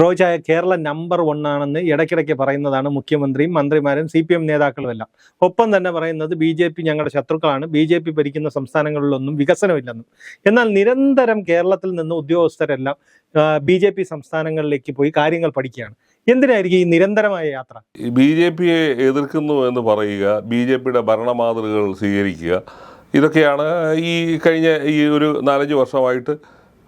റോജായ Kerala number one ആണെന്ന് ഇടയ്ക്കിടയ്ക്ക് പറയുന്നതാണ് മുഖ്യമന്ത്രിയും മന്ത്രിമാരും സി പി എം നേതാക്കളും എല്ലാം ഒപ്പം തന്നെ പറയുന്നത് ബി ജെ പി ഞങ്ങളുടെ ശത്രുക്കളാണ്. ബി ജെ പി ഭരിക്കുന്ന സംസ്ഥാനങ്ങളിലൊന്നും വികസനമില്ലെന്നും. എന്നാൽ നിരന്തരം കേരളത്തിൽ നിന്ന് ഉദ്യോഗസ്ഥരെല്ലാം ബി ജെ പി സംസ്ഥാനങ്ങളിലേക്ക് പോയി കാര്യങ്ങൾ പഠിക്കുകയാണ്. എന്തിനായിരിക്കും ഈ നിരന്തരമായ യാത്ര? ബി ജെ പിയെ എതിർക്കുന്നു എന്ന് പറയുക ബി ജെ പിയുടെ ഭരണമാതൃകകൾ സ്വീകരിക്കുക ഇതൊക്കെയാണ് ഈ കഴിഞ്ഞ ഈ ഒരു നാലഞ്ച് വർഷമായിട്ട്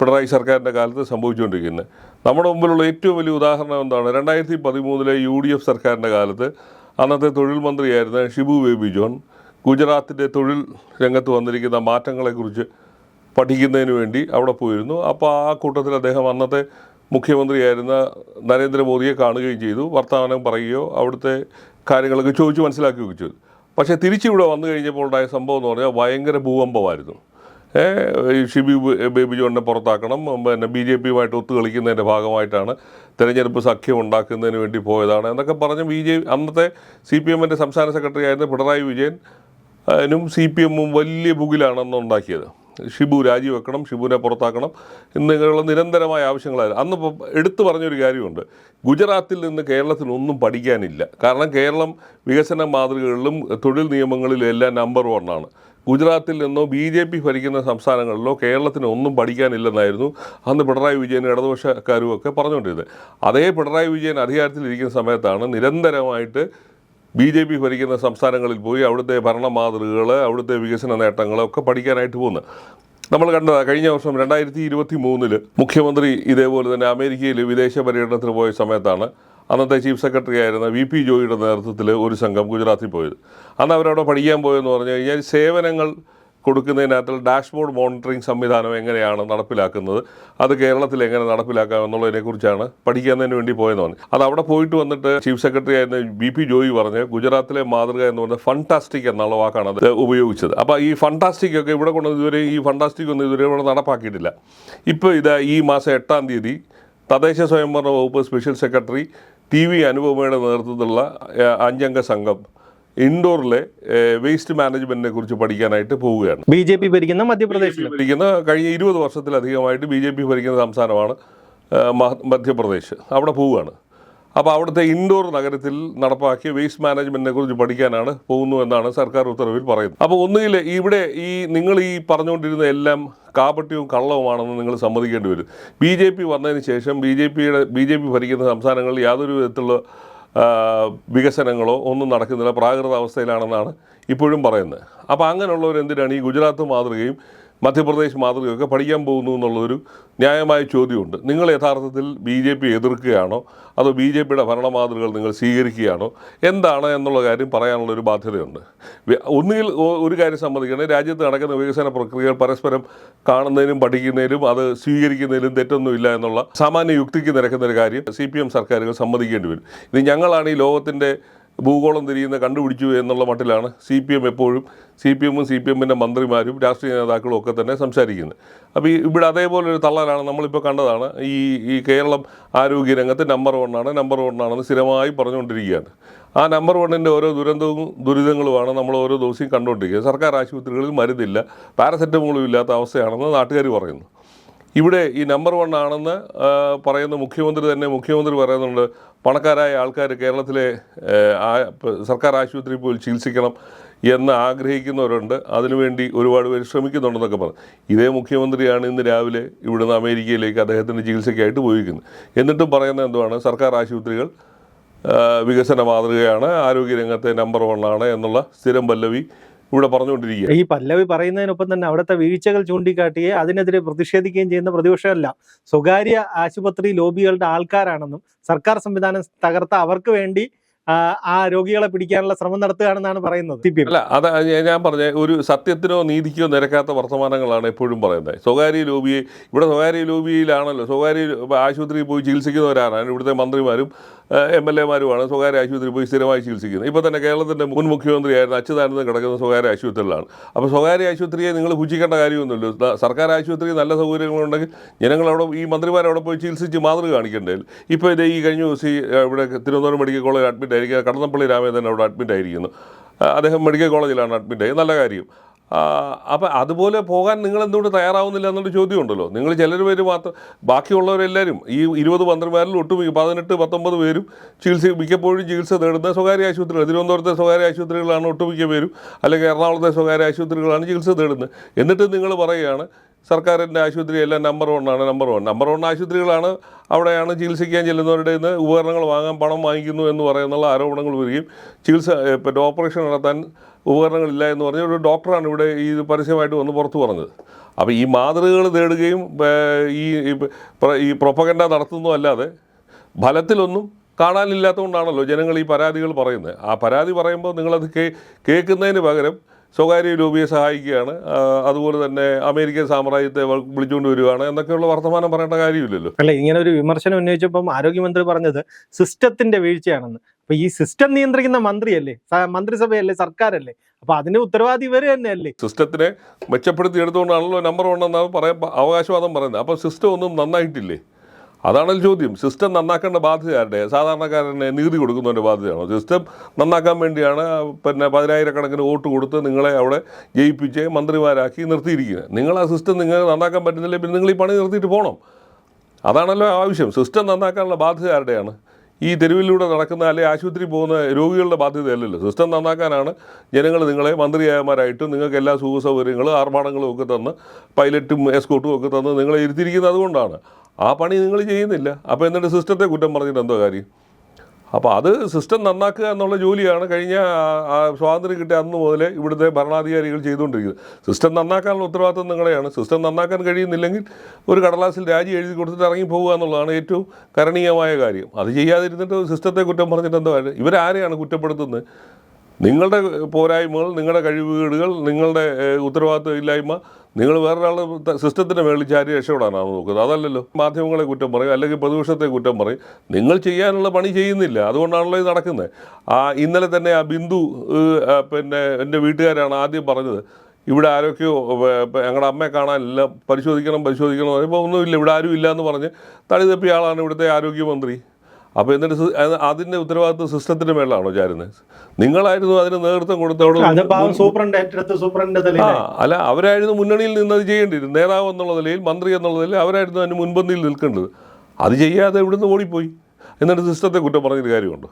പിണറായി സർക്കാരിന്റെ കാലത്ത് സംഭവിച്ചുകൊണ്ടിരിക്കുന്നത്. നമ്മുടെ മുമ്പിലുള്ള ഏറ്റവും വലിയ ഉദാഹരണം എന്താണ്? രണ്ടായിരത്തി പതിമൂന്നിലെ യു ഡി എഫ് സർക്കാരിന്റെ കാലത്ത് അന്നത്തെ തൊഴിൽ മന്ത്രിയായിരുന്ന ഷിബു ബേബി ജോൺ ഗുജറാത്തിന്റെ തൊഴിൽ രംഗത്ത് വന്നിരിക്കുന്ന മാറ്റങ്ങളെക്കുറിച്ച് പഠിക്കുന്നതിന് വേണ്ടി അവിടെ പോയിരുന്നു. അപ്പോൾ ആ കൂട്ടത്തിൽ അദ്ദേഹം അന്നത്തെ മുഖ്യമന്ത്രിയായിരുന്ന നരേന്ദ്രമോദിയെ കാണുകയും ചെയ്തു വർത്തമാനം പറയുകയോ അവിടുത്തെ കാര്യങ്ങളൊക്കെ ചോദിച്ച് മനസ്സിലാക്കുകയൊക്കെ ചെയ്തു. പക്ഷേ തിരിച്ചിവിടെ വന്നു കഴിഞ്ഞപ്പോൾ ഉണ്ടായ സംഭവം എന്ന് പറഞ്ഞാൽ ഭയങ്കര ഭൂകമ്പമായിരുന്നു. ഷിബി ബേബി ജോണിനെ പുറത്താക്കണം. പിന്നെ ബി ജെ പിയുമായിട്ട് ഒത്തുകളിക്കുന്നതിന്റെ ഭാഗമായിട്ടാണ് തെരഞ്ഞെടുപ്പ് സഖ്യം ഉണ്ടാക്കുന്നതിന് വേണ്ടി പോയതാണ് എന്നൊക്കെ പറഞ്ഞ് ബി ജെ അന്നത്തെ സി പി എമ്മിന്റെ സംസ്ഥാന സെക്രട്ടറി ആയിരുന്ന പിണറായി വിജയൻ അതിനും സി പി എമ്മും വലിയ ബുകിലാണെന്ന് ഉണ്ടാക്കിയത്. ഷിബു രാജിവെക്കണം ഷിബുവിനെ പുറത്താക്കണം. എന്നിങ്ങനെയുള്ള നിരന്തരമായ ആവശ്യങ്ങളായിരുന്നു. അന്ന് എടുത്തു പറഞ്ഞൊരു കാര്യമുണ്ട്. ഗുജറാത്തിൽ നിന്ന് കേരളത്തിൽ ഒന്നും പഠിക്കാനില്ല. കാരണം കേരളം വികസന മാതൃകകളിലും തൊഴിൽ നിയമങ്ങളിലും എല്ലാം നമ്പർ വണ്ണാണ് ഗുജറാത്തിൽ നിന്നോ ബി ജെ പി ഭരിക്കുന്ന സംസ്ഥാനങ്ങളിലോ കേരളത്തിന് ഒന്നും പഠിക്കാനില്ലെന്നായിരുന്നു അന്ന് പിണറായി വിജയൻ ഇടതുപക്ഷക്കാരും ഒക്കെ പറഞ്ഞുകൊണ്ടിരുന്നത്. അതേ പിണറായി വിജയൻ അധികാരത്തിലിരിക്കുന്ന സമയത്താണ് നിരന്തരമായിട്ട് ബി ജെ പി ഭരിക്കുന്ന സംസ്ഥാനങ്ങളിൽ പോയി അവിടുത്തെ ഭരണ മാതൃകകൾ അവിടുത്തെ വികസന നേട്ടങ്ങളൊക്കെ പഠിക്കാനായിട്ട് പോകുന്നത്. നമ്മൾ കണ്ടതാണ് കഴിഞ്ഞ വർഷം രണ്ടായിരത്തി ഇരുപത്തി മൂന്നിൽ മുഖ്യമന്ത്രി ഇതേപോലെ തന്നെ അമേരിക്കയിൽ വിദേശ പര്യടനത്തിന് പോയ സമയത്താണ് അന്നത്തെ ചീഫ് സെക്രട്ടറി ആയിരുന്ന വി പി ജോയിയുടെ നേതൃത്വത്തിൽ ഒരു സംഘം ഗുജറാത്തിൽ പോയത്. അന്ന് അവരവിടെ പഠിക്കാൻ പോയെന്ന് പറഞ്ഞു കഴിഞ്ഞാൽ സേവനങ്ങൾ കൊടുക്കുന്നതിനകത്ത് ഡാഷ്ബോർഡ് മോണിറ്ററിംഗ് സംവിധാനം എങ്ങനെയാണ് നടപ്പിലാക്കുന്നത് അത് കേരളത്തിൽ എങ്ങനെ നടപ്പിലാക്കാം എന്നുള്ളതിനെക്കുറിച്ചാണ് പഠിക്കുന്നതിന് വേണ്ടി പോയെന്ന് പറഞ്ഞു. അത് അവിടെ പോയിട്ട് വന്നിട്ട് ചീഫ് സെക്രട്ടറി ആയിരുന്ന ബി പി ജോയി പറഞ്ഞ് ഗുജറാത്തിലെ മാതൃക എന്ന് പറഞ്ഞ ഫണ്ടാസ്റ്റിക് എന്നുള്ള വാക്കാണ് അത് ഉപയോഗിച്ചത്. അപ്പോൾ ഈ ഫണ്ടാസ്റ്റിക് ഒക്കെ ഇവിടെ കൊണ്ട് ഇതുവരെ ഈ ഫണ്ടാസ്റ്റിക് ഒന്നും ഇതുവരെ ഇവിടെ നടപ്പാക്കിയിട്ടില്ല. ഇപ്പോൾ ഇത് ഈ മാസം എട്ടാം തീയതി തദ്ദേശ സ്വയംഭരണ വകുപ്പ് സ്പെഷ്യൽ സെക്രട്ടറി ടി വി അനുപമയുടെ നേതൃത്വത്തിലുള്ള അഞ്ചംഗ സംഘം ഇൻഡോറിലെ വേസ്റ്റ് മാനേജ്മെന്റിനെ കുറിച്ച് പഠിക്കാനായിട്ട് പോവുകയാണ്. ബി ജെ പി ഭരിക്കുന്ന മധ്യപ്രദേശിൽ. ഭരിക്കുന്ന കഴിഞ്ഞ ഇരുപത് വർഷത്തിലധികമായിട്ട് ബി ജെ പി ഭരിക്കുന്ന സംസ്ഥാനമാണ് മധ്യപ്രദേശ്. അവിടെ പോവുകയാണ്. അപ്പോൾ അവിടുത്തെ ഇൻഡോർ നഗരത്തിൽ നടപ്പാക്കിയ വേസ്റ്റ് മാനേജ്മെന്റിനെ കുറിച്ച് പഠിക്കാനാണ് പോകുന്നു എന്നാണ് സർക്കാർ ഉത്തരവിൽ പറയുന്നത്. അപ്പോൾ ഒന്നുകിൽ ഇവിടെ ഈ നിങ്ങൾ ഈ പറഞ്ഞുകൊണ്ടിരുന്ന എല്ലാം കാപട്യവും കള്ളവുമാണെന്ന് നിങ്ങൾ സമ്മതിക്കേണ്ടി വരും. ബി ജെ പി വന്നതിന് ശേഷം ബി ജെ പിയുടെ ബി ജെ പി ഭരിക്കുന്ന സംസ്ഥാനങ്ങളിൽ യാതൊരു വിധത്തിലുള്ള വികസനങ്ങളോ ഒന്നും നടക്കുന്നില്ല. പ്രാകൃത അവസ്ഥയിലാണെന്നാണ് ഇപ്പോഴും പറയുന്നത്. അപ്പോൾ അങ്ങനെയുള്ളവരെന്തിനാണ് ഈ ഗുജറാത്ത് മാതൃകയും മധ്യപ്രദേശ് മാതൃകയൊക്കെ പഠിക്കാൻ പോകുന്നു എന്നുള്ളൊരു ന്യായമായ ചോദ്യമുണ്ട്. നിങ്ങൾ യഥാർത്ഥത്തിൽ ബി ജെ പി എതിർക്കുകയാണോ? അതോ ബി ജെ പിയുടെ ഭരണ മാതൃകകൾ നിങ്ങൾ സ്വീകരിക്കുകയാണോ? എന്താണ് എന്നുള്ള കാര്യം പറയാനുള്ളൊരു ബാധ്യതയുണ്ട്. ഒന്നുകിൽ ഒരു കാര്യം സമ്മതിക്കണേ രാജ്യത്ത് നടക്കുന്ന വികസന പ്രക്രിയകൾ പരസ്പരം കാണുന്നതിനും പഠിക്കുന്നതിനും അത് സ്വീകരിക്കുന്നതിലും തെറ്റൊന്നുമില്ല എന്നുള്ള സാമാന്യ യുക്തിക്ക് നിരക്കുന്ന ഒരു കാര്യം സി പി എം സർക്കാരുകൾ സമ്മതിക്കേണ്ടി വരും. ഇത് ഞങ്ങളാണ് ഈ ലോകത്തിന്റെ ഭൂഗോളം തിരിയുന്ന കണ്ടുപിടിച്ചു എന്നുള്ള മട്ടിലാണ് സി പി എം എപ്പോഴും സി പി എമ്മും സി പി എമ്മിന്റെ മന്ത്രിമാരും രാഷ്ട്രീയ നേതാക്കളും ഒക്കെ തന്നെ സംസാരിക്കുന്നത്. അപ്പോൾ ഈ ഇവിടെ അതേപോലെ ഒരു തള്ളലാണ് നമ്മളിപ്പോൾ കണ്ടതാണ്. ഈ ഈ കേരളം ആരോഗ്യരംഗത്ത് നമ്പർ വണ്ണാണ് നമ്പർ വണ്ണാണെന്ന് സ്ഥിരമായി പറഞ്ഞുകൊണ്ടിരിക്കുകയാണ്. ആ നമ്പർ വണ്ണിന്റെ ഓരോ ദുരന്തവും ദുരിതങ്ങളുമാണ് നമ്മൾ ഓരോ ദിവസവും കണ്ടുകൊണ്ടിരിക്കുന്നത്. സർക്കാർ ആശുപത്രികളിൽ മരുന്നില്ല പാരസെറ്റമോളും ഇല്ലാത്ത അവസ്ഥയാണെന്ന് നാട്ടുകാർ പറയുന്നു. ഇവിടെ ഈ നമ്പർ വൺ ആണെന്ന് പറയുന്ന മുഖ്യമന്ത്രി തന്നെ മുഖ്യമന്ത്രി പറയുന്നുണ്ട്. പണക്കാരായ ആൾക്കാർ കേരളത്തിലെ സർക്കാർ ആശുപത്രിയിൽ പോയി ചികിത്സിക്കണം എന്ന് ആഗ്രഹിക്കുന്നവരുണ്ട്. അതിനുവേണ്ടി ഒരുപാട് പേര് ശ്രമിക്കുന്നുണ്ടെന്നൊക്കെ പറഞ്ഞു ഇതേ മുഖ്യമന്ത്രിയാണ് ഇന്ന് രാവിലെ ഇവിടുന്ന് അമേരിക്കയിലേക്ക് അദ്ദേഹത്തിന്റെ ചികിത്സയ്ക്കായിട്ട് പോയിരിക്കുന്നത്. എന്നിട്ടും പറയുന്നത് എന്തുവാണ്? സർക്കാർ ആശുപത്രികൾ വികസന മാതൃകയാണ് ആരോഗ്യരംഗത്തെ നമ്പർ വൺ ആണ് എന്നുള്ള സ്ഥിരം പല്ലവി ഇവിടെ പറഞ്ഞുകൊണ്ടിരിക്കുക ഈ പല്ലവി പറയുന്നതിനൊപ്പം തന്നെ അവിടുത്തെ വീഴ്ചകൾ ചൂണ്ടിക്കാട്ടിയേ അതിനെതിരെ പ്രതിഷേധിക്കുകയും ചെയ്യുന്ന പ്രതിപക്ഷമല്ല. സ്വകാര്യ ആശുപത്രി ലോബികളുടെ ആൾക്കാരാണെന്നും സർക്കാർ സംവിധാനം തകർത്ത അവർക്ക് വേണ്ടി ആ, രോഗികളെ പിടിക്കാനുള്ള ശ്രമം നടത്തുകയാണെന്നാണ് പറയുന്നത്. അല്ല അത് ഞാൻ- പറഞ്ഞ ഒരു സത്യത്തിനോ നീതിക്കോ നിരക്കാത്ത വർത്തമാനങ്ങളാണ് എപ്പോഴും പറയുന്നത്. സ്വകാര്യ ലോബിയെ ഇവിടെ സ്വകാര്യ ലോബിയിലാണല്ലോ സ്വകാര്യ ആശുപത്രിയിൽ പോയി ചികിത്സിക്കുന്നവരാണ് ഇവിടുത്തെ മന്ത്രിമാരും എം എൽ എമാരുമാണ് സ്വകാര്യ ആശുപത്രിയിൽ പോയി സ്ഥിരമായി ചികിത്സിക്കുന്നത്. ഇപ്പോൾ തന്നെ കേരളത്തിന്റെ മുൻ മുഖ്യമന്ത്രിയായിരുന്ന അച്യുതാനന്ദൻ കിടക്കുന്ന സ്വകാര്യ ആശുപത്രിയിലാണ്. അപ്പോൾ സ്വകാര്യ ആശുപത്രിയെ നിങ്ങൾ പുച്ഛിക്കേണ്ട കാര്യമൊന്നുമില്ല. സർക്കാർ ആശുപത്രി നല്ല സൗകര്യങ്ങളുണ്ടെങ്കിൽ ജനങ്ങളവിടെ ഈ മന്ത്രിമാരവിടെ പോയി ചികിത്സിച്ച് മാതൃക കാണിക്കേണ്ടതിൽ. ഇപ്പോൾ ഇത് ഈ കഴിഞ്ഞ ദിവസം ഇവിടെ തിരുവനന്തപുരം മെഡിക്കൽ കോളേജ് അഡ്മിറ്റ് ആയിരിക്കുക കടന്നപ്പള്ളി രാമേന്ദ്രൻ അവിടെ അഡ്മിറ്റ് ആയിരിക്കുന്നു. അദ്ദേഹം മെഡിക്കൽ കോളേജിലാണ് അഡ്മിറ്റ് ആയി. നല്ല കാര്യം. അപ്പം അതുപോലെ പോകാൻ നിങ്ങൾ എന്തുകൊണ്ട് തയ്യാറാവുന്നില്ല എന്നൊരു ചോദ്യമുണ്ടല്ലോ. നിങ്ങൾ ചിലർ പേര് മാത്രം ബാക്കിയുള്ളവരെല്ലാവരും ഈ ഇരുപത് മന്ത്രിമാരിൽ ഒട്ടുമിക്ക പതിനെട്ട് പത്തൊമ്പത് പേരും ചികിത്സ മിക്കപ്പോഴും ചികിത്സ തേടുന്ന സ്വകാര്യ ആശുപത്രികൾ തിരുവനന്തപുരത്തെ സ്വകാര്യ ആശുപത്രികളാണ് ഒട്ടുമിക്ക പേരും അല്ലെങ്കിൽ എറണാകുളത്തെ സ്വകാര്യ ആശുപത്രികളാണ് ചികിത്സ തേടുന്നത് എന്നിട്ട് നിങ്ങൾ പറയുകയാണ് സർക്കാരിന്റെ ആശുപത്രി എല്ലാം നമ്പർ വണ്ണാണ് നമ്പർ വൺ. നമ്പർ വൺ ആശുപത്രികളാണ് അവിടെയാണ് ചികിത്സിക്കാൻ ചെല്ലുന്നവരുടെ നിന്ന് ഉപകരണങ്ങൾ വാങ്ങാൻ പണം വാങ്ങിക്കുന്നു എന്ന് പറയുന്നുള്ള ആരോപണങ്ങൾ വരികയും ചികിത്സ പിന്നെ ഓപ്പറേഷൻ നടത്താൻ ഉപകരണങ്ങളില്ല എന്ന് പറഞ്ഞ ഒരു ഡോക്ടറാണ് ഇവിടെ ഈ പരസ്യമായിട്ട് വന്ന് പുറത്തു പറഞ്ഞത്. അപ്പോൾ ഈ മാതൃകകൾ തേടുകയും ഈ ഈ പ്ര- ഈ പ്രൊപ്പഗൻഡ നടത്തുന്നതും അല്ലാതെ ഫലത്തിലൊന്നും കാണാനില്ലാത്തതുകൊണ്ടാണല്ലോ ജനങ്ങൾ ഈ പരാതികൾ പറയുന്നത്. ആ പരാതി പറയുമ്പോൾ നിങ്ങളത് കേൾക്കുന്നതിന് പകരം സ്വകാര്യ ലോബിയെ സഹായിക്കുകയാണ്. അതുപോലെ തന്നെ അമേരിക്കൻ സാമ്രാജ്യത്തെ വിളിച്ചുകൊണ്ട് വരികയാണ് എന്നൊക്കെയുള്ള വർത്തമാനം പറയേണ്ട കാര്യമില്ലല്ലോ. അല്ല ഇങ്ങനെ ഒരു വിമർശനം ഉന്നയിച്ചപ്പം ആരോഗ്യമന്ത്രി പറഞ്ഞത് സിസ്റ്റത്തിന്റെ വീഴ്ചയാണെന്ന്. അപ്പൊ ഈ സിസ്റ്റം നിയന്ത്രിക്കുന്ന മന്ത്രിയല്ലേ? മന്ത്രിസഭയല്ലേ? സർക്കാരല്ലേ? അപ്പൊ അതിന് ഉത്തരവാദി ഇവർ തന്നെയല്ലേ? സിസ്റ്റത്തിനെ മെച്ചപ്പെടുത്തി എടുത്തുകൊണ്ടാണല്ലോ നമ്പർ വൺ എന്നാണ് പറയാൻ അവകാശവാദം പറയുന്നത്. അപ്പൊ സിസ്റ്റം ഒന്നും നന്നായിട്ടില്ലേ? അതാണല്ലോ ചോദ്യം. സിസ്റ്റം നന്നാക്കേണ്ട ബാധ്യതയാരുടെ? സാധാരണക്കാരനെ നികുതി കൊടുക്കുന്നതിന്റെ ബാധ്യതയാണോ? സിസ്റ്റം നന്നാക്കാൻ വേണ്ടിയാണ് പിന്നെ പതിനായിരക്കണക്കിന് വോട്ട് കൊടുത്ത് നിങ്ങളെ അവിടെ ജയിപ്പിച്ച് മന്ത്രിമാരാക്കി നിർത്തിയിരിക്കുന്നത്. നിങ്ങൾ ആ സിസ്റ്റം നിങ്ങൾ നന്നാക്കാൻ പറ്റുന്നില്ലെങ്കിൽ പിന്നെ നിങ്ങൾ ഈ പണി നിർത്തിയിട്ട് പോകണം അതാണല്ലോ ആവശ്യം. സിസ്റ്റം നന്നാക്കാനുള്ള ബാധ്യത ആരുടെയാണ് ഈ തെരുവിലൂടെ നടക്കുന്ന അല്ലെ ആശുപത്രി പോകുന്ന രോഗികളുടെ ബാധ്യതയല്ലല്ലോ. സിസ്റ്റം നന്നാക്കാനാണ് ജനങ്ങൾ നിങ്ങളെ മന്ത്രിയായമാരായിട്ട് നിങ്ങൾക്ക് എല്ലാ സുഖ സൗകര്യങ്ങളും ആർഭാടങ്ങളും ഒക്കെ തന്ന് പൈലറ്റും എസ്കോട്ടും ഒക്കെ തന്ന് നിങ്ങളെ ഇരുത്തിയിരിക്കുന്നത് അതുകൊണ്ടാണ്. ആ പണി നിങ്ങൾ ചെയ്യുന്നില്ല. അപ്പോൾ എന്നിട്ട് സിസ്റ്റത്തെ കുറ്റം പറഞ്ഞിട്ട് എന്തോ കാര്യം? അപ്പോൾ അത് സിസ്റ്റം നന്നാക്കുക എന്നുള്ള ജോലിയാണ് കഴിഞ്ഞ സ്വാതന്ത്ര്യം കിട്ടിയ അന്ന് മുതൽ ഇവിടുത്തെ ഭരണാധികാരികൾ ചെയ്തുകൊണ്ടിരിക്കുന്നത്. സിസ്റ്റം നന്നാക്കാനുള്ള ഉത്തരവാദിത്വം നിങ്ങളെയാണ്. സിസ്റ്റം നന്നാക്കാൻ കഴിയുന്നില്ലെങ്കിൽ ഒരു കടലാസിൽ രാജി എഴുതി കൊടുത്തിട്ട് ഇറങ്ങി പോകുക എന്നുള്ളതാണ് ഏറ്റവും കരണീയമായ കാര്യം. അത് ചെയ്യാതിരുന്നിട്ട് സിസ്റ്റത്തെ കുറ്റം പറഞ്ഞിട്ട് എന്താ ഇവരാരെയാണ് കുറ്റപ്പെടുത്തുന്നത്? നിങ്ങളുടെ പോരായ്മകൾ നിങ്ങളുടെ കഴിവുകേടുകൾ നിങ്ങളുടെ ഉത്തരവാദിത്വം ഇല്ലായ്മ നിങ്ങൾ വേറൊരാളുടെ ത- സിസ്റ്റത്തിന്റെ മേളിൽ ചാരി രക്ഷപ്പെടാനാണ് നോക്കുന്നത്. അതല്ലല്ലോ. മാധ്യമങ്ങളെ കുറ്റം പറയും അല്ലെങ്കിൽ പ്രതിപക്ഷത്തെ കുറ്റം പറയും. നിങ്ങൾ ചെയ്യാനുള്ള പണി ചെയ്യുന്നില്ല. അതുകൊണ്ടാണല്ലോ ഇത് നടക്കുന്നത്. ആ ഇന്നലെ തന്നെ ആ ബിന്ദു പിന്നെ എന്റെ വീട്ടുകാരാണ് ആദ്യം പറഞ്ഞത്. ഇവിടെ ആരൊക്കെയോ ഞങ്ങളുടെ അമ്മയെ കാണാനില്ല പരിശോധിക്കണം പരിശോധിക്കണം പറയുമ്പോൾ ഒന്നുമില്ല ഇവിടെ ആരും ഇല്ല എന്ന് പറഞ്ഞ് തടി തപ്പിയ ആളാണ് ഇവിടുത്തെ ആരോഗ്യമന്ത്രി. അപ്പോൾ എന്നിട്ട് അതിന്റെ ഉത്തരവാദിത്വം സിസ്റ്റത്തിന്റെ മേളിലാണോ ചാരുന്നത് നിങ്ങളായിരുന്നു അതിന് നേതൃത്വം കൊടുത്തവിടെ സൂപ്രണ്ട് ആ അല്ല അവരായിരുന്നു മുന്നണിയിൽ നിന്ന് അത് ചെയ്യേണ്ടിയിരുന്നു നേതാവ് എന്നുള്ള നിലയിൽ മന്ത്രി എന്നുള്ള നിലയിൽ അവരായിരുന്നു അതിന് മുൻപന്തിയിൽ നിൽക്കേണ്ടത്. അത് ചെയ്യാതെ ഇവിടുന്ന് ഓടിപ്പോയി. എന്നിട്ട് സിസ്റ്റത്തെ കുറ്റം പറഞ്ഞൊരു കാര്യമുണ്ടോ?